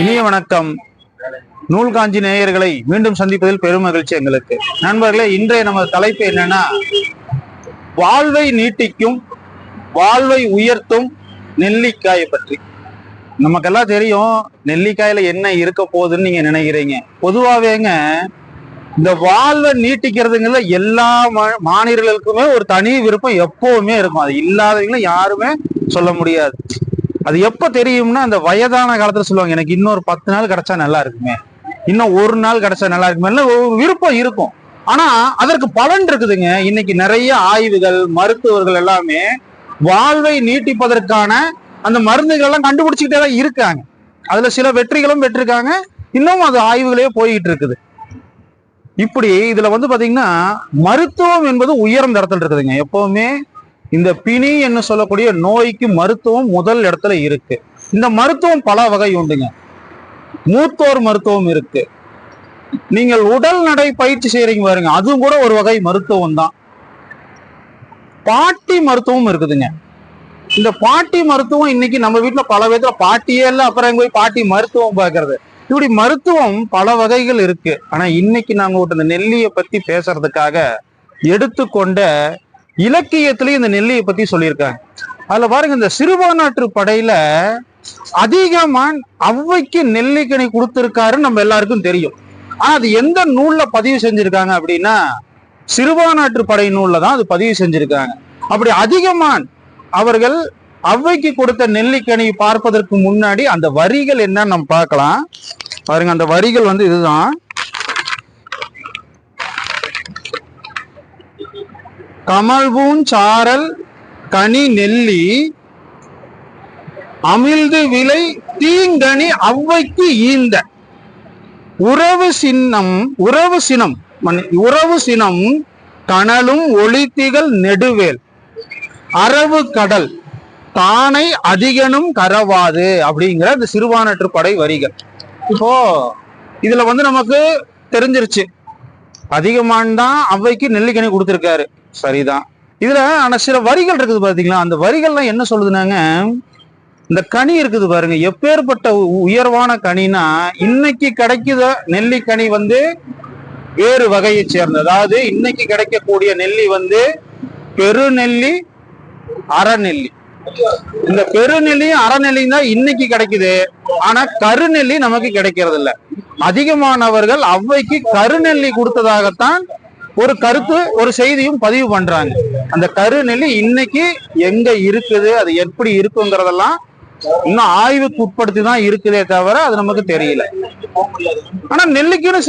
இனிய வணக்கம். நூல்காஞ்சி நேயர்களை மீண்டும் சந்திப்பதில் பெரும் மகிழ்ச்சி எங்களுக்கு. நண்பர்களே இன்றைய நமது தலைப்பு என்னன்னா வாழ்வை நீட்டிக்கும் வாழ்வை உயர்த்தும் நெல்லிக்காயை பற்றி. நமக்கெல்லாம் தெரியும் நெல்லிக்காயில என்ன இருக்க போகுதுன்னு நீங்க நினைக்கிறீங்க. பொதுவாவேங்க இந்த வாழ்வை நீட்டிக்கிறதுங்கிறத எல்லா மா- மாநிலங்களுக்குமே ஒரு தனி விருப்பம் எப்பவுமே இருக்கும். அது இல்லாதவங்களும் யாருமே சொல்ல முடியாது. அது எப்ப தெரியும்னா அந்த வயதான காலத்துல சொல்லுவாங்க எனக்கு இன்னொரு பத்து நாள் கிடைச்சா நல்லா இருக்குமே. இன்னும் ஒரு நாள் கிடைச்சா நல்லா இருக்குமே. விருப்பம் இருக்கும். ஆனா அதற்கு பலன் இருக்குதுங்க. இன்னைக்கு நிறைய ஆய்வுகள் மருத்துவர்கள் எல்லாமே வாழ்வை நீட்டிப்பதற்கான அந்த மருந்துகள் எல்லாம் கண்டுபிடிச்சுக்கிட்டே தான் இருக்காங்க. அதுல சில வெற்றிகளும் பெற்றிருக்காங்க. இன்னும் அது ஆய்வுகளே போய்கிட்டு இருக்குது. இப்படி இதுல வந்து பாத்தீங்கன்னா மருத்துவம் என்பது உயர்ந்த இடத்துல இருக்குதுங்க. எப்பவுமே இந்த பிணி என்று சொல்லக்கூடிய நோய்க்கு மருத்துவம் முதல் இடத்துல இருக்கு. இந்த மருத்துவம் பல வகை உண்டுங்க. மூத்தோர் மருத்துவம் இருக்கு. நீங்கள் உடல் நடை பயிற்சி செய்யறீங்க பாருங்க. அதுவும் கூட ஒரு வகை மருத்துவம் தான். பாட்டி மருத்துவம் இருக்குதுங்க. இந்த பாட்டி மருத்துவம் இன்னைக்கு நம்ம வீட்டுல பல விதத்துல பாட்டியே இல்லை அப்புறம் போய் பாட்டி மருத்துவம் பாக்குறது. இப்படி மருத்துவம் பல வகைகள் இருக்கு. ஆனா இன்னைக்கு நாங்க ஒரு இந்த நெல்லியை பத்தி பேசுறதுக்காக எடுத்துக்கொண்ட இலக்கியத்திலையும் இந்த நெல்லியை பத்தி சொல்லியிருக்காங்க. அதுல பாருங்க இந்த சிறுபான்நாட்டு படையில அதிகமான் ஔவைக்கு நெல்லிக்கனி கொடுத்திருக்காருன்னு நம்ம எல்லாருக்கும் தெரியும். ஆனா அது எந்த நூல்ல பதிவு செஞ்சிருக்காங்க அப்படின்னா சிறுபான்நாட்டு படை நூல்ல தான் அது பதிவு செஞ்சிருக்காங்க. அப்படி அதிகமான் அவர்கள் ஔவைக்கு கொடுத்த நெல்லிக்கனி பார்ப்பதற்கு முன்னாடி அந்த வரிகள் என்னன்னு நம்ம பார்க்கலாம். பாருங்க அந்த வரிகள் வந்து இதுதான். கமல்பூன் சாரல் கனி நெல்லி அமிழ்து விலை தீங்கனி ஔவைக்கு ஈந்த. உறவு சின்னம் உறவு சினம் உறவு சினம் கனலும் ஒளித்திகள் நெடுவேல். அரவு கடல் தானை அதிகனும் கரவாது அப்படிங்கிற இந்த சிறுவானற்று படை வரிகள். இப்போ இதுல வந்து நமக்கு தெரிஞ்சிருச்சு. அதிகமான் தான் அவைக்கு நெல்லிக்கனி கொடுத்திருக்காரு. சரிதான். இதுல ஆனா சில வரிகள் இருக்குது பாத்தீங்களா? அந்த வரிகள்லாம் என்ன சொல்லுதுனாங்க இந்த கனி இருக்குது பாருங்க. எப்பேற்பட்ட உ- உயர்வான கனினா இன்னைக்கு கிடைக்குத நெல்லிக்கனி வந்து வேறு வகையை சேர்ந்தது. அதாவது இன்னைக்கு கிடைக்கக்கூடிய நெல்லி வந்து பெருநெல்லி அறநெல்லி. இந்த பெருநெல்லியும் அறநெல்லியும் தான் இன்னைக்கு கிடைக்குது. ஆனா கருநெல்லி நமக்கு கிடைக்கிறது இல்ல அதிகமானவர்கள் அவ்வைக்கு கருநெல்லி கொடுத்ததாகத்தான் ஒரு கருத்து ஒரு செய்தியும் பதிவு பண்றாங்க. அந்த கருநெல்லி இன்னைக்கு எங்க இருக்குது அது எப்படி இருக்குங்கிறதெல்லாம் இன்னும் ஆய்வுக்கு உட்படுத்தி தான் இருக்குதே தவிர அது நமக்கு தெரியல. ஆனா நெல்லிக்குன்னு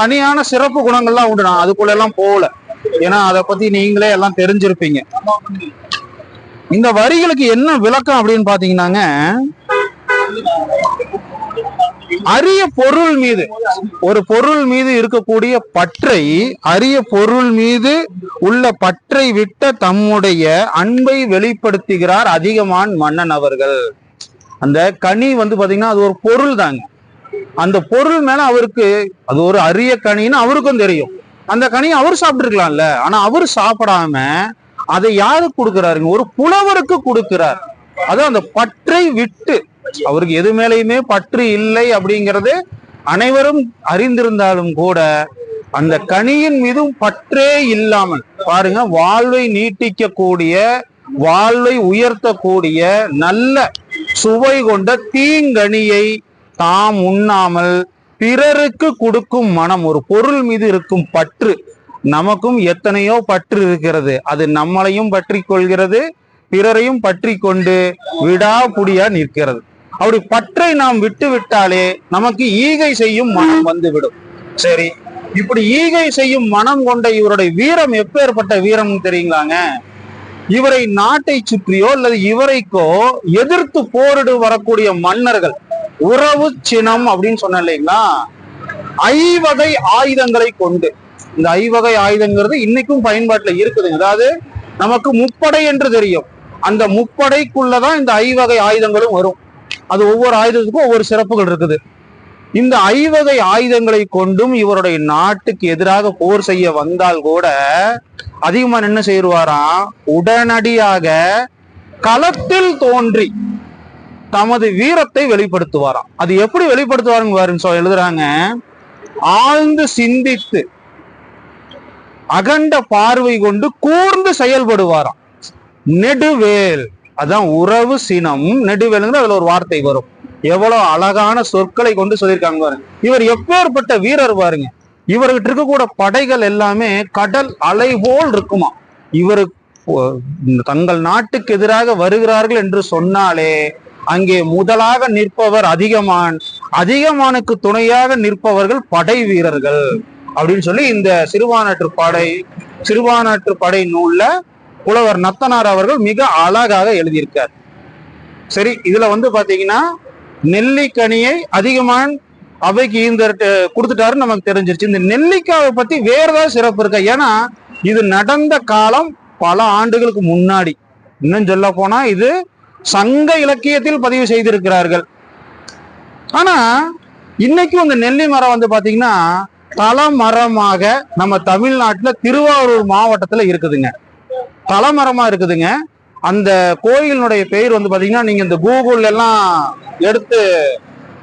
தனியான சிறப்பு குணங்கள்லாம் உண்டு. நான் அதுக்குள்ள எல்லாம் போகல. ஏன்னா அதை பத்தி நீங்களே எல்லாம் தெரிஞ்சிருப்பீங்க. இந்த வரிகளுக்கு என்ன விளக்கம் அப்படின்னு பாத்தீங்கன்னாங்க அரிய பொருள் மீது ஒரு பொருள் மீது இருக்கக்கூடிய பற்றை அரிய பொருள் மீது உள்ள பற்றை விட்ட தம்முடைய அன்பை வெளிப்படுத்துகிறார் அதிகமான் மன்னன் அவர்கள். அந்த கனி வந்து பாத்தீங்கன்னா அது ஒரு பொருள் தாங்க. அந்த பொருள் மேல அவருக்கு அது ஒரு அரிய கனின்னு அவருக்கும் தெரியும். அந்த கனியை அவர் சாப்பிட்டுருக்கலாம்ல. ஆனா அவர் சாப்பிடாம அதை யாருக்கு கொடுக்கிறாருங்க? ஒரு புலவருக்கு கொடுக்கிறார். அதான் அந்த பற்றை விட்டு அவருக்கு எது மேலேயுமே பற்று இல்லை அப்படிங்கிறது அனைவரும் அறிந்திருந்தாலும் கூட அந்த கனியின் மீதும் பற்றே இல்லாமல் பாருங்க வாழ்வை நீட்டிக்கக்கூடிய வாழ்வை உயர்த்தக்கூடிய நல்ல சுவை கொண்ட தீங்கனியை தாம் உண்ணாமல் பிறருக்கு கொடுக்கும் மனம் ஒரு பொருள் மீது இருக்கும் பற்று நமக்கும் எத்தனையோ பற்று இருக்கிறது. அது நம்மளையும் பற்றி கொள்கிறது பிறரையும் பற்றி கொண்டு விடாபுடியா நிற்கிறது. அப்படி பற்றை நாம் விட்டு விட்டாலே நமக்கு ஈகை செய்யும் மனம் வந்துவிடும். சரி இப்படி ஈகை செய்யும் மனம் கொண்ட இவருடைய வீரம் எப்பேற்பட்ட வீரம் தெரியுங்களாங்க? இவரை நாட்டை சுற்றியோ அல்லது இவரைக்கோ எதிர்த்து போரிடு வரக்கூடிய மன்னர்கள் உறவு சினம் அப்படின்னு சொன்ன இல்லைங்களா? ஐவகை ஆயுதங்களை கொண்டு இந்த ஐவகை ஆயுதங்கிறது இன்னைக்கும் பயன்பாட்டுல இருக்குதுங்க அதாவது நமக்கு முப்படை என்று தெரியும். அந்த முப்படைக்குள்ளதான் இந்த ஐவகை ஆயுதங்களும் வரும். அது ஒவ்வொரு ஆயுதத்துக்கும் ஒவ்வொரு சிறப்புகள் இருக்குது. இந்த ஐவகை ஆயுதங்களை கொண்டும் இவருடைய நாட்டுக்கு எதிராக போர் செய்ய வந்தால் கூட அதிகமா என்ன செய்வாராம்? உடனடியாக களத்தில் தோன்றி தமது வீரத்தை வெளிப்படுத்துவாராம். அது எப்படி வெளிப்படுத்துவாருங்க பாருங்க எழுதுறாங்க. ஆழ்ந்து சிந்தித்து அகண்ட பார்வை கொண்டு கூர்ந்து செயல்படுவாராம். நெடுவேல். அதான் உறவு சினம். நெடுவேலுங்கிற அதுல ஒரு வார்த்தை வரும். எவ்வளவு அழகான சொற்களை கொண்டு சொல்லியிருக்காங்க பாருங்க. இவர் எப்பேற்பட்ட வீரர் பாருங்க. இவர்கிட்ட இருக்கக்கூட படைகள் எல்லாமே கடல் அலை போல் இருக்குமா. இவரு தங்கள் நாட்டுக்கு எதிராக வருகிறார்கள் என்று சொன்னாலே அங்கே முதலாக நிற்பவர் அதிகமான். அதிகமானுக்கு துணையாக நிற்பவர்கள் படை வீரர்கள். அப்படின்னு சொல்லி இந்த சிறுபானாற்று படை சிறுபானாற்று படை நூல்ல புலவர் நத்தனார் அவர்கள் மிக அழகாக எழுதியிருக்கார். சரி இதுல வந்து பாத்தீங்கன்னா நெல்லிக்கனியை அதிகமான் அவைக்கு இந்த கொடுத்துட்டாருன்னு நமக்கு தெரிஞ்சிருச்சு. இந்த நெல்லிக்காவை பத்தி வேற ஏதாவது சிறப்பு இருக்கா? ஏன்னா இது நடந்த காலம் பல ஆண்டுகளுக்கு முன்னாடி. இன்னும் சொல்ல போனா இது சங்க இலக்கியத்தில் பதிவு செய்திருக்கிறார்கள். ஆனா இன்னைக்கும் இந்த நெல்லி மரம் வந்து பாத்தீங்கன்னா தலமரமாக நம்ம தமிழ்நாட்டுல திருவாரூர் மாவட்டத்துல இருக்குதுங்க. தலமரமா இருக்குதுங்க. அந்த கோயிலினுடைய பெயர் வந்து பார்த்தீங்கன்னா நீங்கள் இந்த கூகுள் எல்லாம் எடுத்து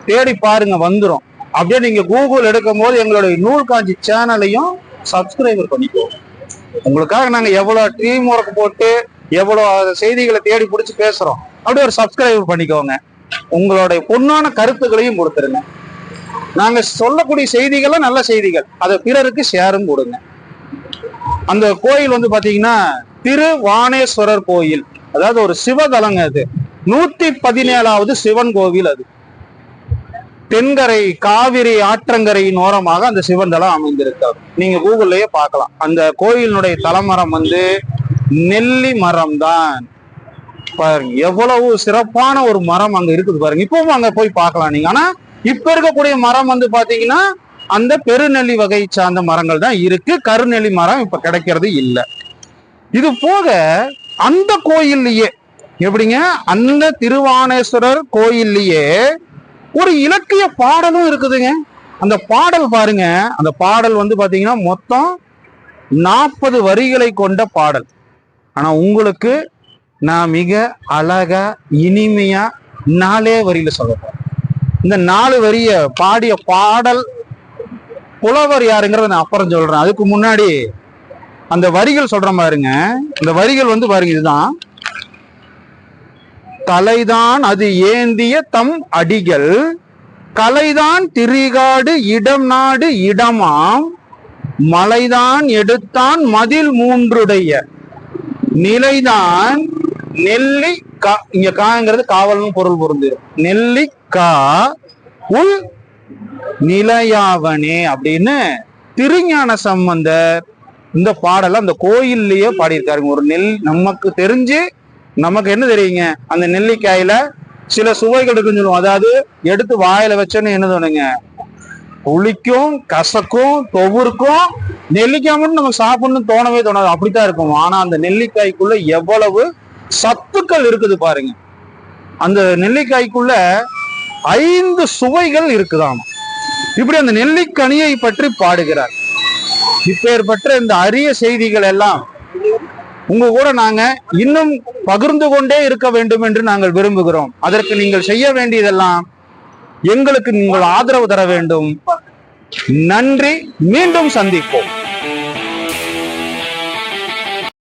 தேடி பாருங்க வந்துடும் அப்படியே நீங்கள் கூகுள் எடுக்கும் போது எங்களுடைய நூல் காஞ்சி சேனலையும் சப்ஸ்கிரைபர் பண்ணிக்கோ உங்களுக்காக நாங்கள் எவ்வளோ டீம் ஒர்க் போட்டு எவ்வளோ செய்திகளை தேடி பிடிச்சி பேசுகிறோம் அப்படியே ஒரு சப்ஸ்கிரைபர் பண்ணிக்கோங்க. உங்களுடைய பொண்ணான கருத்துக்களையும் கொடுத்துருங்க. நாங்க சொல்லக்கூடிய செய்திகளும் நல்ல செய்திகள். அதை பிறருக்கு ஷேரும் கொடுங்க. அந்த கோயில் வந்து பாத்தீங்கன்னா திருவானேஸ்வரர் கோயில். அதாவது ஒரு சிவதலங்க அது. நூத்தி பதினேழாவது சிவன் கோவில் அது. தென்கரை காவிரி ஆற்றங்கரையின் ஓரமாக அந்த சிவன் தலம் அமைந்திருக்காரு நீங்க கூகுள்லயே பார்க்கலாம். அந்த கோயிலினுடைய தலைமரம் வந்து நெல்லி மரம் தான் பாருங்க எவ்வளவு சிறப்பான ஒரு மரம் அங்க இருக்குது பாருங்க. இப்பவும் அங்க போய் பார்க்கலாம் நீங்க. ஆனா இப்ப இருக்கக்கூடிய மரம் வந்து பாத்தீங்கன்னா அந்த பெருநெல்லி வகை சார்ந்த மரங்கள் தான் இருக்கு. கருநெல்லி மரம் இப்ப கிடைக்கிறது இல்ல. இது போக அந்த கோயில்லையே எப்படிங்க? அந்த திருவானேஸ்வரர் கோயில்லையே ஒரு இலக்கிய பாடலும் இருக்குதுங்க. அந்த பாடல் பாருங்க. அந்த பாடல் வந்து பாத்தீங்கன்னா மொத்தம் நாற்பது வரிகளை கொண்ட பாடல். ஆனா உங்களுக்கு நான் மிக அழகா இனிமையா நாலே வரியில சொல்ல இந்த நாலு வரிய பாடிய பாடல் புலவர் யாருங்கிறத நான் அப்புறம் சொல்றேன். அதுக்கு முன்னாடி அந்த வரிகள் சொல்ற பாருங்க. இந்த வரிகள் வந்து பாருங்க இதுதான். தலைதான் அது ஏந்திய தம் அடிகள். கலைதான் திரிகாடு இடம் நாடு இடமாம். மலைதான் எடுத்தான் மதில் மூன்றுடைய. நிலைதான் நெல்லி கா இங்க காங்கிறது காவல்னு பொருள் பொருந்திரும் நெல்லிக்கா உள் நிலையாவனே அப்படின்னு திருஞான சம்பந்தர் இந்த பாடலை அந்த கோயில்லயே பாடியிருக்காருங்க ஒரு நெல் நமக்கு தெரிஞ்சு நமக்கு என்ன தெரியுங்க? அந்த நெல்லிக்காயில சில சுவைகள் இருக்குன்னு சொல்லுவோம். அதாவது எடுத்து வாயில வச்சோன்னு என்ன தோணுங்க? புளிக்கும் கசக்கும் தொவுருக்கும் நெல்லிக்காய் மட்டும் நம்ம சாப்பிடணும்னு தோணவே தோணாது. அப்படித்தான் இருக்கும். ஆனா அந்த நெல்லிக்காய்க்குள்ள எவ்வளவு சத்துக்கள் இருக்குது பாருங்க. அந்த நெல்லிக்காய்க்குள்ள ஐந்து சுவைகள் இருக்குதாம். இப்படி அந்த நெல்லிக்கனியை பற்றி பாடுகிறார். இப்பேற்பட்ட இந்த அரிய செய்திகள் எல்லாம் உங்க கூட நாங்க இன்னும் பகிர்ந்து கொண்டே இருக்க வேண்டும் என்று நாங்கள் விரும்புகிறோம். அதற்கு நீங்கள் செய்ய வேண்டியதெல்லாம் எங்களுக்கு நீங்கள் ஆதரவு தர வேண்டும். நன்றி. மீண்டும் சந்திப்போம்.